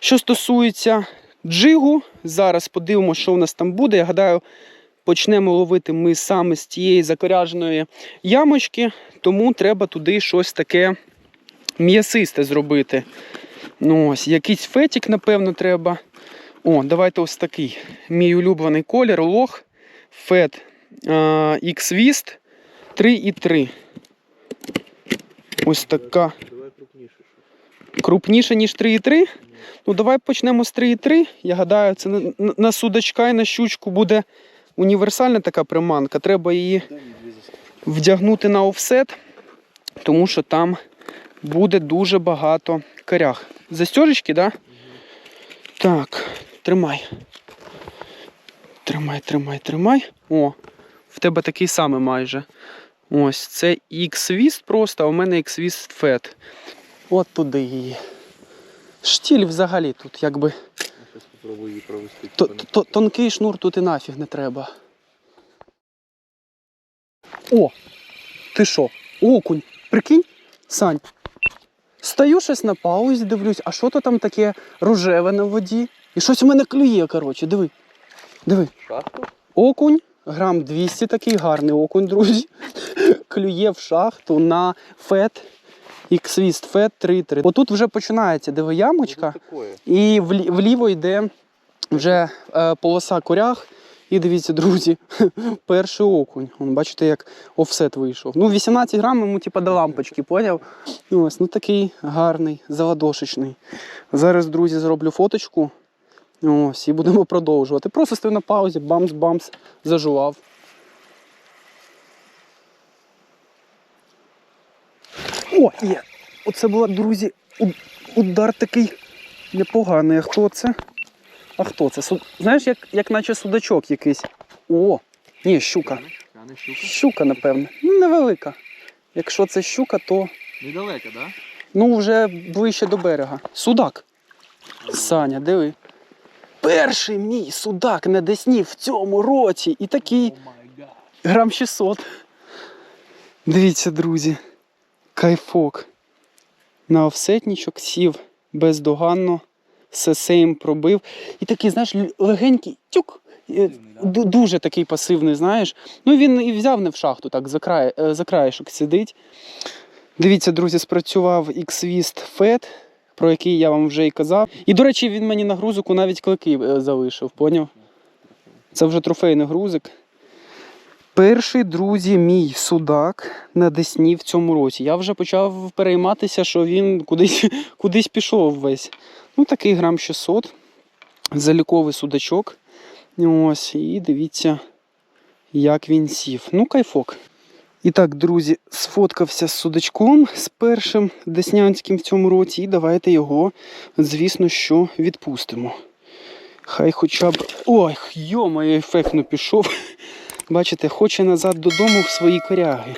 Що стосується джигу, зараз подивимося, що у нас там буде. Я гадаю, почнемо ловити ми саме з тієї закоряженої ямочки, тому треба туди щось таке м'ясисте зробити. Ну, ось, якийсь фетік, напевно, треба. О, давайте ось такий. Мій улюблений колір, лох, фет X-Vist 3,3. Ось така. Крупніше, ніж 3,3. Ну, давай почнемо з 3,3. Я гадаю, це на, на- судачка і на щучку буде універсальна така приманка. Треба її вдягнути на офсет, тому що там буде дуже багато корях. Застежечки? Да? Так, тримай. Тримай, тримай, тримай. О, в тебе такий самий майже. Ось, це X-Vist просто, а у мене X-Vist Fat. От туди її. Штіль взагалі тут, якби. Спробую її провести. То- Тонкий шнур тут і нафіг не треба. О! Ти що? Окунь. Прикинь, Сань. Стою щось на паузі, дивлюсь, а що то там таке рожеве на воді? І щось у мене клює, коротше, диви. Диви. Шахту? Окунь, грам 200 такий гарний окунь, друзі. Клює в шахту на фет. X-Vist фет 3,3. Отут вже починається, диви, ямочка. Ну. І влі- вліво йде вже е, полоса корях. І дивіться, друзі, перший окунь. Вон, бачите, як офсет вийшов. Ну, 18 грам йому типа до лампочки, поняв? Ну, Ось, ну такий гарний, заладошечний. Зараз, друзі, зроблю фоточку. Ось, і будемо продовжувати. Просто стою на паузі, бамс-бамс, зажував. О, є! Оце була, друзі, удар такий непоганий. А хто це? А хто це? Су- Знаєш, як, як наче судачок якийсь. О! Ні, щука. Не щука? Щука, напевно. Ну, невелика. Якщо це щука, то Недалеко, да? ну вже ближче до берега. Судак. Саня, диви. Перший мій судак на Десні в цьому році. І такий грам 600. Дивіться, друзі. Кайфок. На офсетнічок сів бездоганно, все сейм пробив. І такий, знаєш, легенький тюк. е, Дуже такий пасивний, знаєш. Ну він і взяв не в шахту, так за, край, е, за краєшок сидить. Дивіться, друзі, спрацював X-Vist FET, про який я вам вже і казав. І, до речі, він мені на грузику навіть клики е, залишив, поняв? Це вже трофейний грузик. Перший, друзі, мій судак на Десні в цьому році. Я вже почав перейматися, що він кудись, кудись пішов весь. Ну, такий грам 600. Заліковий судачок. Ось, і дивіться, як він сів. Ну, кайфок. І так, друзі, сфоткався з судачком, з першим деснянським в цьому році, і давайте його, звісно, що відпустимо. Хай хоча б. Ой, йо-моє, ефектно пішов. Бачите, хоче назад додому в свої коряги.